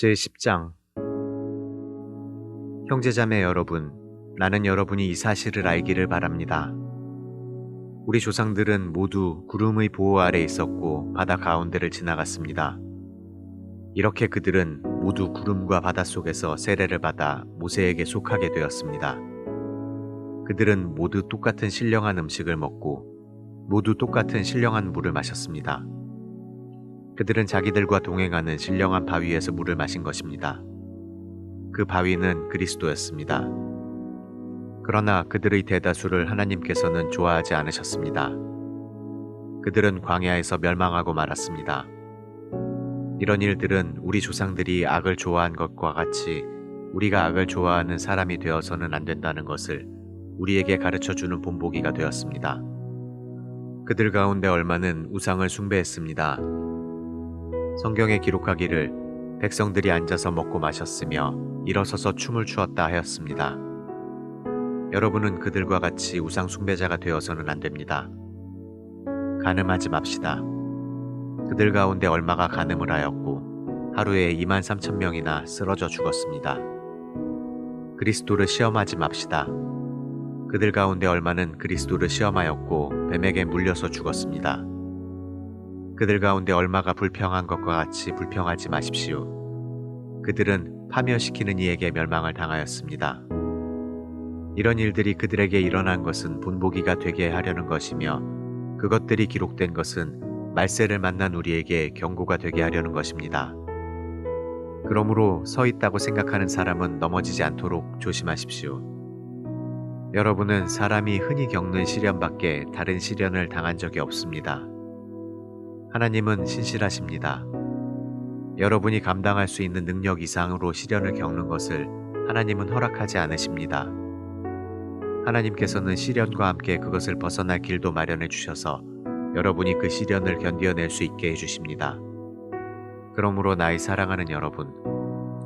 제10장 형제자매 여러분, 나는 여러분이 이 사실을 알기를 바랍니다. 우리 조상들은 모두 구름의 보호 아래 있었고 바다 가운데를 지나갔습니다. 이렇게 그들은 모두 구름과 바다 속에서 세례를 받아 모세에게 속하게 되었습니다. 그들은 모두 똑같은 신령한 음식을 먹고 모두 똑같은 신령한 물을 마셨습니다. 그들은 자기들과 동행하는 신령한 바위에서 물을 마신 것입니다. 그 바위는 그리스도였습니다. 그러나 그들의 대다수를 하나님께서는 좋아하지 않으셨습니다. 그들은 광야에서 멸망하고 말았습니다. 이런 일들은 우리 조상들이 악을 좋아한 것과 같이 우리가 악을 좋아하는 사람이 되어서는 안 된다는 것을 우리에게 가르쳐 주는 본보기가 되었습니다. 그들 가운데 얼마는 우상을 숭배했습니다. 성경에 기록하기를 백성들이 앉아서 먹고 마셨으며 일어서서 춤을 추었다 하였습니다. 여러분은 그들과 같이 우상 숭배자가 되어서는 안 됩니다. 가늠하지 맙시다. 그들 가운데 얼마가 가늠을 하였고 하루에 2만 3천 명이나 쓰러져 죽었습니다. 그리스도를 시험하지 맙시다. 그들 가운데 얼마는 그리스도를 시험하였고 뱀에게 물려서 죽었습니다. 그들 가운데 얼마가 불평한 것과 같이 불평하지 마십시오. 그들은 파멸시키는 이에게 멸망을 당하였습니다. 이런 일들이 그들에게 일어난 것은 본보기가 되게 하려는 것이며 그것들이 기록된 것은 말세를 만난 우리에게 경고가 되게 하려는 것입니다. 그러므로 서 있다고 생각하는 사람은 넘어지지 않도록 조심하십시오. 여러분은 사람이 흔히 겪는 시련밖에 다른 시련을 당한 적이 없습니다. 하나님은 신실하십니다. 여러분이 감당할 수 있는 능력 이상으로 시련을 겪는 것을 하나님은 허락하지 않으십니다. 하나님께서는 시련과 함께 그것을 벗어날 길도 마련해 주셔서 여러분이 그 시련을 견디어낼 수 있게 해주십니다. 그러므로 나의 사랑하는 여러분,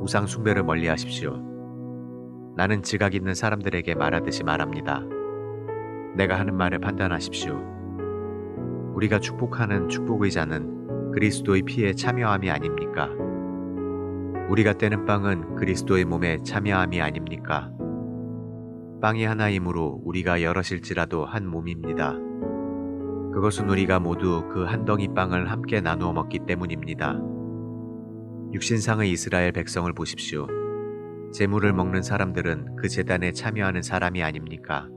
우상 숭배를 멀리 하십시오. 나는 지각 있는 사람들에게 말하듯이 말합니다. 내가 하는 말을 판단하십시오. 우리가 축복하는 축복의 자는 그리스도의 피에 참여함이 아닙니까? 우리가 떼는 빵은 그리스도의 몸에 참여함이 아닙니까? 빵이 하나이므로 우리가 여럿일지라도 한 몸입니다. 그것은 우리가 모두 그 한 덩이 빵을 함께 나누어 먹기 때문입니다. 육신상의 이스라엘 백성을 보십시오. 재물을 먹는 사람들은 그 재단에 참여하는 사람이 아닙니까?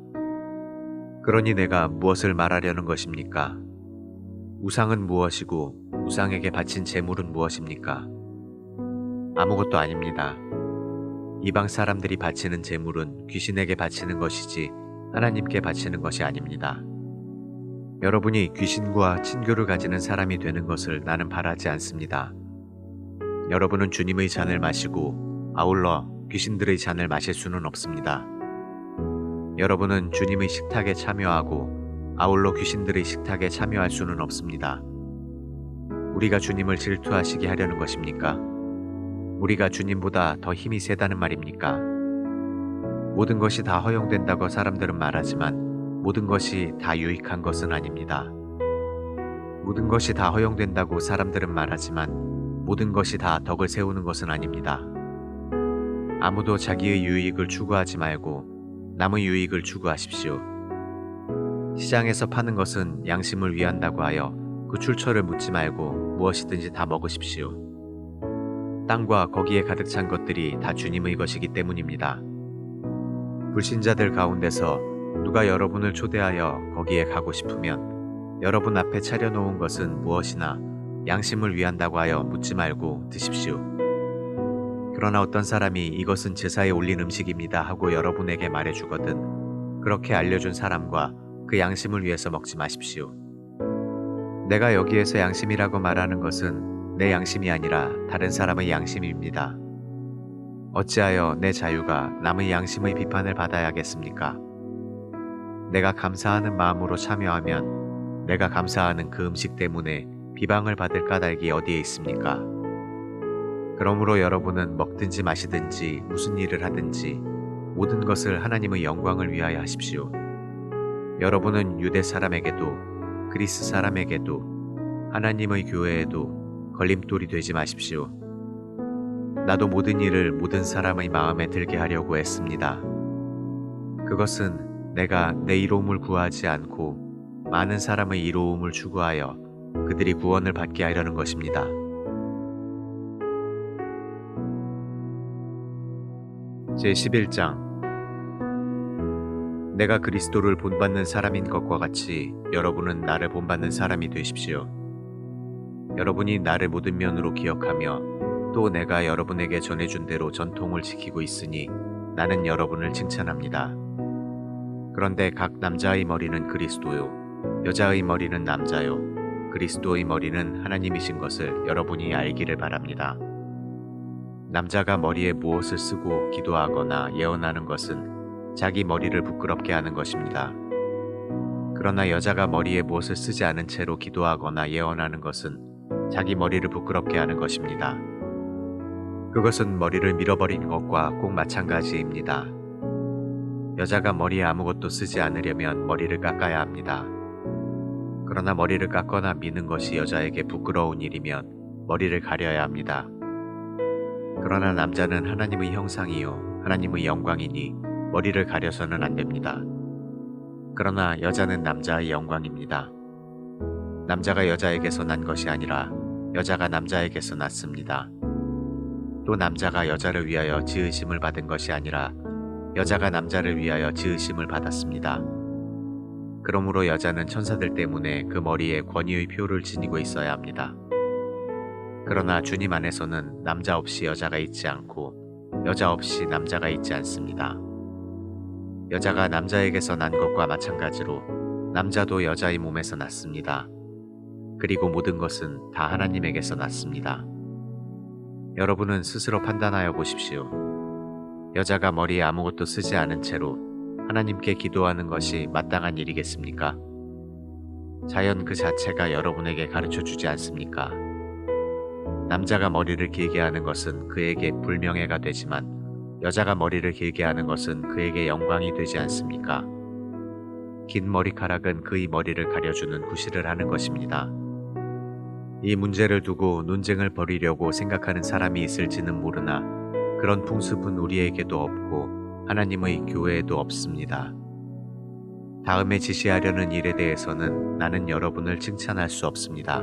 그러니 내가 무엇을 말하려는 것입니까? 우상은 무엇이고 우상에게 바친 재물은 무엇입니까? 아무것도 아닙니다. 이방 사람들이 바치는 재물은 귀신에게 바치는 것이지 하나님께 바치는 것이 아닙니다. 여러분이 귀신과 친교를 가지는 사람이 되는 것을 나는 바라지 않습니다. 여러분은 주님의 잔을 마시고 아울러 귀신들의 잔을 마실 수는 없습니다. 여러분은 주님의 식탁에 참여하고 아울러 귀신들의 식탁에 참여할 수는 없습니다. 우리가 주님을 질투하시게 하려는 것입니까? 우리가 주님보다 더 힘이 세다는 말입니까? 모든 것이 다 허용된다고 사람들은 말하지만 모든 것이 다 유익한 것은 아닙니다. 모든 것이 다 허용된다고 사람들은 말하지만 모든 것이 다 덕을 세우는 것은 아닙니다. 아무도 자기의 유익을 추구하지 말고 남의 유익을 추구하십시오. 시장에서 파는 것은 양심을 위한다고 하여 그 출처를 묻지 말고 무엇이든지 다 먹으십시오. 땅과 거기에 가득 찬 것들이 다 주님의 것이기 때문입니다. 불신자들 가운데서 누가 여러분을 초대하여 거기에 가고 싶으면 여러분 앞에 차려놓은 것은 무엇이나 양심을 위한다고 하여 묻지 말고 드십시오. 그러나 어떤 사람이 이것은 제사에 올린 음식입니다 하고 여러분에게 말해주거든 그렇게 알려준 사람과 그 양심을 위해서 먹지 마십시오. 내가 여기에서 양심이라고 말하는 것은 내 양심이 아니라 다른 사람의 양심입니다. 어찌하여 내 자유가 남의 양심의 비판을 받아야겠습니까? 내가 감사하는 마음으로 참여하면 내가 감사하는 그 음식 때문에 비방을 받을 까닭이 어디에 있습니까? 그러므로 여러분은 먹든지 마시든지 무슨 일을 하든지 모든 것을 하나님의 영광을 위하여 하십시오. 여러분은 유대 사람에게도 그리스 사람에게도 하나님의 교회에도 걸림돌이 되지 마십시오. 나도 모든 일을 모든 사람의 마음에 들게 하려고 애씁니다. 그것은 내가 내 이로움을 구하지 않고 많은 사람의 이로움을 추구하여 그들이 구원을 받게 하려는 것입니다. 제11장 내가 그리스도를 본받는 사람인 것과 같이 여러분은 나를 본받는 사람이 되십시오. 여러분이 나를 모든 면으로 기억하며 또 내가 여러분에게 전해준 대로 전통을 지키고 있으니 나는 여러분을 칭찬합니다. 그런데 각 남자의 머리는 그리스도요, 여자의 머리는 남자요, 그리스도의 머리는 하나님이신 것을 여러분이 알기를 바랍니다. 남자가 머리에 무엇을 쓰고 기도하거나 예언하는 것은 자기 머리를 부끄럽게 하는 것입니다. 그러나 여자가 머리에 무엇을 쓰지 않은 채로 기도하거나 예언하는 것은 자기 머리를 부끄럽게 하는 것입니다. 그것은 머리를 밀어버린 것과 꼭 마찬가지입니다. 여자가 머리에 아무것도 쓰지 않으려면 머리를 깎아야 합니다. 그러나 머리를 깎거나 미는 것이 여자에게 부끄러운 일이면 머리를 가려야 합니다. 그러나 남자는 하나님의 형상이요 하나님의 영광이니 머리를 가려서는 안 됩니다. 그러나 여자는 남자의 영광입니다. 남자가 여자에게서 난 것이 아니라 여자가 남자에게서 났습니다. 또 남자가 여자를 위하여 지으심을 받은 것이 아니라 여자가 남자를 위하여 지으심을 받았습니다. 그러므로 여자는 천사들 때문에 그 머리에 권위의 표를 지니고 있어야 합니다. 그러나 주님 안에서는 남자 없이 여자가 있지 않고 여자 없이 남자가 있지 않습니다. 여자가 남자에게서 난 것과 마찬가지로 남자도 여자의 몸에서 났습니다. 그리고 모든 것은 다 하나님에게서 났습니다. 여러분은 스스로 판단하여 보십시오. 여자가 머리에 아무것도 쓰지 않은 채로 하나님께 기도하는 것이 마땅한 일이겠습니까? 자연 그 자체가 여러분에게 가르쳐 주지 않습니까? 남자가 머리를 길게 하는 것은 그에게 불명예가 되지만 여자가 머리를 길게 하는 것은 그에게 영광이 되지 않습니까? 긴 머리카락은 그의 머리를 가려주는 구실을 하는 것입니다. 이 문제를 두고 논쟁을 벌이려고 생각하는 사람이 있을지는 모르나 그런 풍습은 우리에게도 없고 하나님의 교회에도 없습니다. 다음에 지시하려는 일에 대해서는 나는 여러분을 칭찬할 수 없습니다.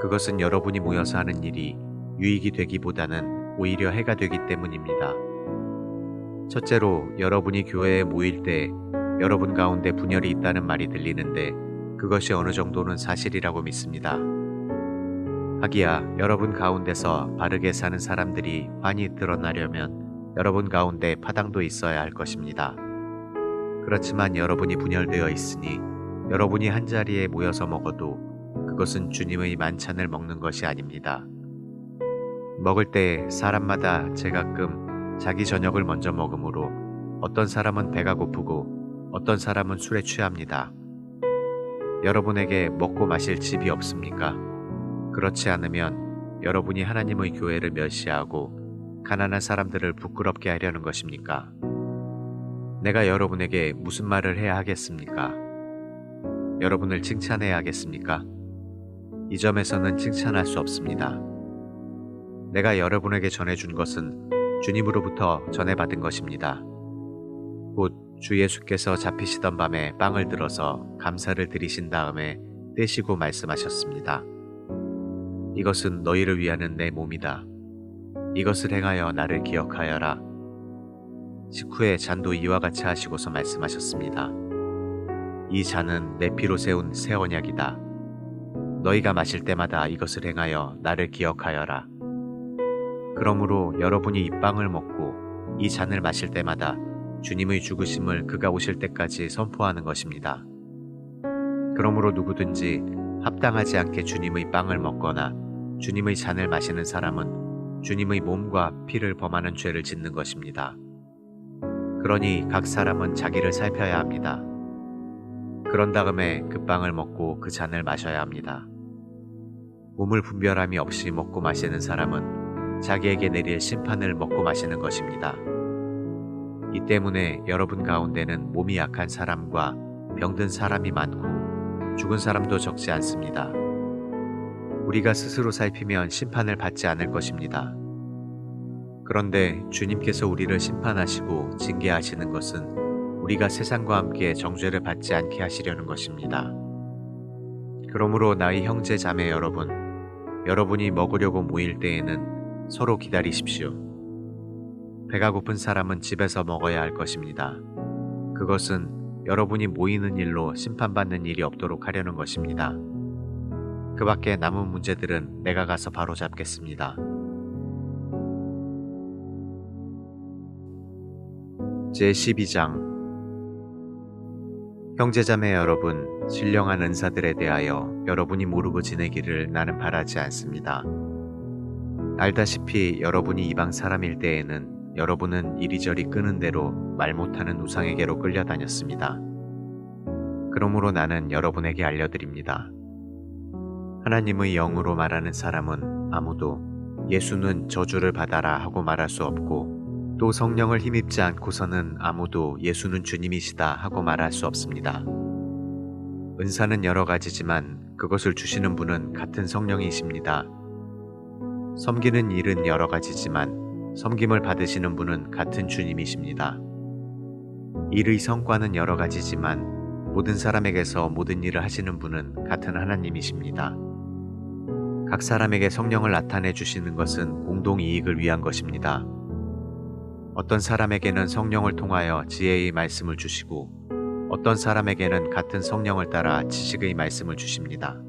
그것은 여러분이 모여서 하는 일이 유익이 되기보다는 오히려 해가 되기 때문입니다. 첫째로 여러분이 교회에 모일 때 여러분 가운데 분열이 있다는 말이 들리는데 그것이 어느 정도는 사실이라고 믿습니다. 하기야 여러분 가운데서 바르게 사는 사람들이 많이 드러나려면 여러분 가운데 파당도 있어야 할 것입니다. 그렇지만 여러분이 분열되어 있으니 여러분이 한 자리에 모여서 먹어도 그것은 주님의 만찬을 먹는 것이 아닙니다. 먹을 때 사람마다 제가끔 자기 저녁을 먼저 먹으므로 어떤 사람은 배가 고프고 어떤 사람은 술에 취합니다. 여러분에게 먹고 마실 집이 없습니까? 그렇지 않으면 여러분이 하나님의 교회를 멸시하고 가난한 사람들을 부끄럽게 하려는 것입니까? 내가 여러분에게 무슨 말을 해야 하겠습니까? 여러분을 칭찬해야 하겠습니까? 이 점에서는 칭찬할 수 없습니다. 내가 여러분에게 전해준 것은 주님으로부터 전해받은 것입니다. 곧 주 예수께서 잡히시던 밤에 빵을 들어서 감사를 드리신 다음에 떼시고 말씀하셨습니다. 이것은 너희를 위하는 내 몸이다. 이것을 행하여 나를 기억하여라. 식후에 잔도 이와 같이 하시고서 말씀하셨습니다. 이 잔은 내 피로 세운 새 언약이다. 너희가 마실 때마다 이것을 행하여 나를 기억하여라. 그러므로 여러분이 이 빵을 먹고 이 잔을 마실 때마다 주님의 죽으심을 그가 오실 때까지 선포하는 것입니다. 그러므로 누구든지 합당하지 않게 주님의 빵을 먹거나 주님의 잔을 마시는 사람은 주님의 몸과 피를 범하는 죄를 짓는 것입니다. 그러니 각 사람은 자기를 살펴야 합니다. 그런 다음에 그 빵을 먹고 그 잔을 마셔야 합니다. 몸을 분별함이 없이 먹고 마시는 사람은 자기에게 내릴 심판을 먹고 마시는 것입니다. 이 때문에 여러분 가운데는 몸이 약한 사람과 병든 사람이 많고 죽은 사람도 적지 않습니다. 우리가 스스로 살피면 심판을 받지 않을 것입니다. 그런데 주님께서 우리를 심판하시고 징계하시는 것은 우리가 세상과 함께 정죄를 받지 않게 하시려는 것입니다. 그러므로 나의 형제 자매 여러분, 여러분이 먹으려고 모일 때에는 서로 기다리십시오. 배가 고픈 사람은 집에서 먹어야 할 것입니다. 그것은 여러분이 모이는 일로 심판받는 일이 없도록 하려는 것입니다. 그 밖에 남은 문제들은 내가 가서 바로 잡겠습니다. 제12장 형제자매 여러분, 신령한 은사들에 대하여 여러분이 모르고 지내기를 나는 바라지 않습니다. 알다시피 여러분이 이방 사람일 때에는 여러분은 이리저리 끄는 대로 말 못하는 우상에게로 끌려다녔습니다. 그러므로 나는 여러분에게 알려드립니다. 하나님의 영으로 말하는 사람은 아무도 예수는 저주를 받아라 하고 말할 수 없고 또 성령을 힘입지 않고서는 아무도 예수는 주님이시다 하고 말할 수 없습니다. 은사는 여러 가지지만 그것을 주시는 분은 같은 성령이십니다. 섬기는 일은 여러 가지지만 섬김을 받으시는 분은 같은 주님이십니다. 일의 성과는 여러 가지지만 모든 사람에게서 모든 일을 하시는 분은 같은 하나님이십니다. 각 사람에게 성령을 나타내 주시는 것은 공동 이익을 위한 것입니다. 어떤 사람에게는 성령을 통하여 지혜의 말씀을 주시고 어떤 사람에게는 같은 성령을 따라 지식의 말씀을 주십니다.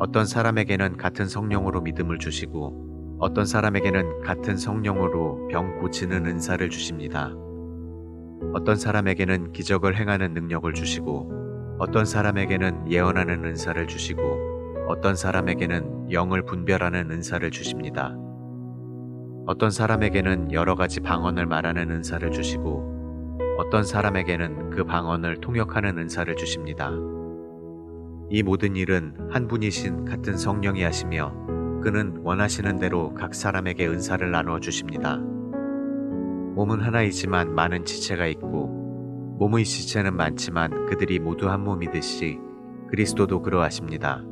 어떤 사람에게는 같은 성령으로 믿음을 주시고 어떤 사람에게는 같은 성령으로 병 고치는 은사를 주십니다. 어떤 사람에게는 기적을 행하는 능력을 주시고 어떤 사람에게는 예언하는 은사를 주시고 어떤 사람에게는 영을 분별하는 은사를 주십니다. 어떤 사람에게는 여러 가지 방언을 말하는 은사를 주시고 어떤 사람에게는 그 방언을 통역하는 은사를 주십니다. 이 모든 일은 한 분이신 같은 성령이 하시며 그는 원하시는 대로 각 사람에게 은사를 나누어 주십니다. 몸은 하나이지만 많은 지체가 있고 몸의 지체는 많지만 그들이 모두 한 몸이듯이 그리스도도 그러하십니다.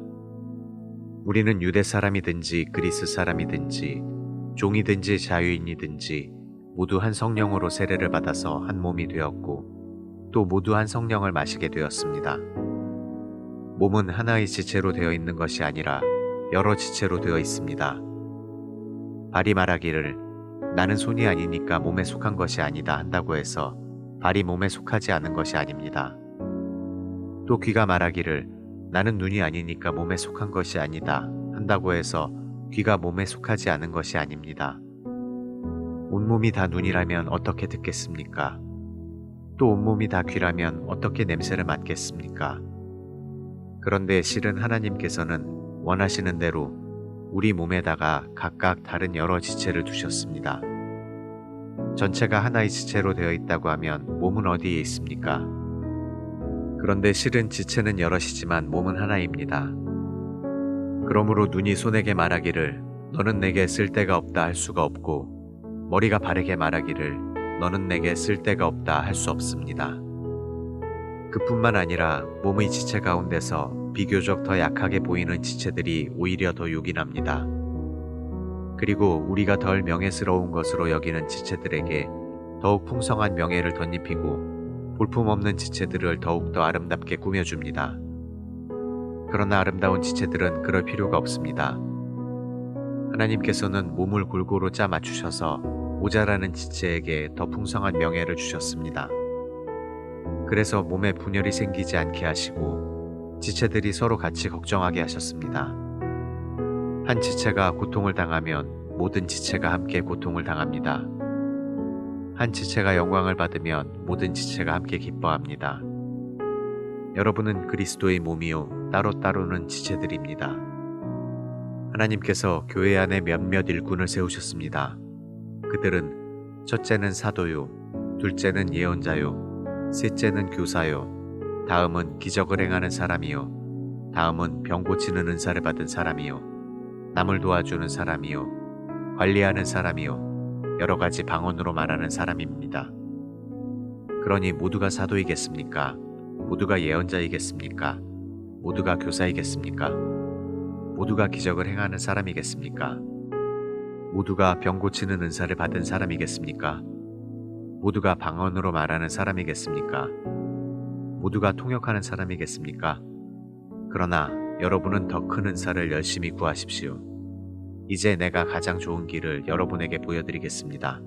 우리는 유대 사람이든지 그리스 사람이든지 종이든지 자유인이든지 모두 한 성령으로 세례를 받아서 한 몸이 되었고 또 모두 한 성령을 마시게 되었습니다. 몸은 하나의 지체로 되어 있는 것이 아니라 여러 지체로 되어 있습니다. 발이 말하기를 나는 손이 아니니까 몸에 속한 것이 아니다 한다고 해서 발이 몸에 속하지 않은 것이 아닙니다. 또 귀가 말하기를 나는 눈이 아니니까 몸에 속한 것이 아니다 한다고 해서 귀가 몸에 속하지 않은 것이 아닙니다. 온몸이 다 눈이라면 어떻게 듣겠습니까? 또 온몸이 다 귀라면 어떻게 냄새를 맡겠습니까? 그런데 실은 하나님께서는 원하시는 대로 우리 몸에다가 각각 다른 여러 지체를 두셨습니다. 전체가 하나의 지체로 되어 있다고 하면 몸은 어디에 있습니까? 그런데 실은 지체는 여럿이지만 몸은 하나입니다. 그러므로 눈이 손에게 말하기를 너는 내게 쓸데가 없다 할 수가 없고 머리가 바르게 말하기를 너는 내게 쓸데가 없다 할 수 없습니다. 그뿐만 아니라 몸의 지체 가운데서 비교적 더 약하게 보이는 지체들이 오히려 더 요긴합니다. 그리고 우리가 덜 명예스러운 것으로 여기는 지체들에게 더욱 풍성한 명예를 덧입히고 볼품없는 지체들을 더욱더 아름답게 꾸며줍니다. 그러나 아름다운 지체들은 그럴 필요가 없습니다. 하나님께서는 몸을 골고루 짜 맞추셔서 모자라는 지체에게 더 풍성한 명예를 주셨습니다. 그래서 몸에 분열이 생기지 않게 하시고 지체들이 서로 같이 걱정하게 하셨습니다. 한 지체가 고통을 당하면 모든 지체가 함께 고통을 당합니다. 한 지체가 영광을 받으면 모든 지체가 함께 기뻐합니다. 여러분은 그리스도의 몸이요 따로따로는 지체들입니다. 하나님께서 교회 안에 몇몇 일꾼을 세우셨습니다. 그들은 첫째는 사도요, 둘째는 예언자요, 셋째는 교사요, 다음은 기적을 행하는 사람이요, 다음은 병 고치는 은사를 받은 사람이요, 남을 도와주는 사람이요, 관리하는 사람이요, 여러 가지 방언으로 말하는 사람입니다. 그러니 모두가 사도이겠습니까? 모두가 예언자이겠습니까? 모두가 교사이겠습니까? 모두가 기적을 행하는 사람이겠습니까? 모두가 병 고치는 은사를 받은 사람이겠습니까? 모두가 방언으로 말하는 사람이겠습니까? 모두가 통역하는 사람이겠습니까? 그러나 여러분은 더 큰 은사를 열심히 구하십시오. 이제 내가 가장 좋은 길을 여러분에게 보여드리겠습니다.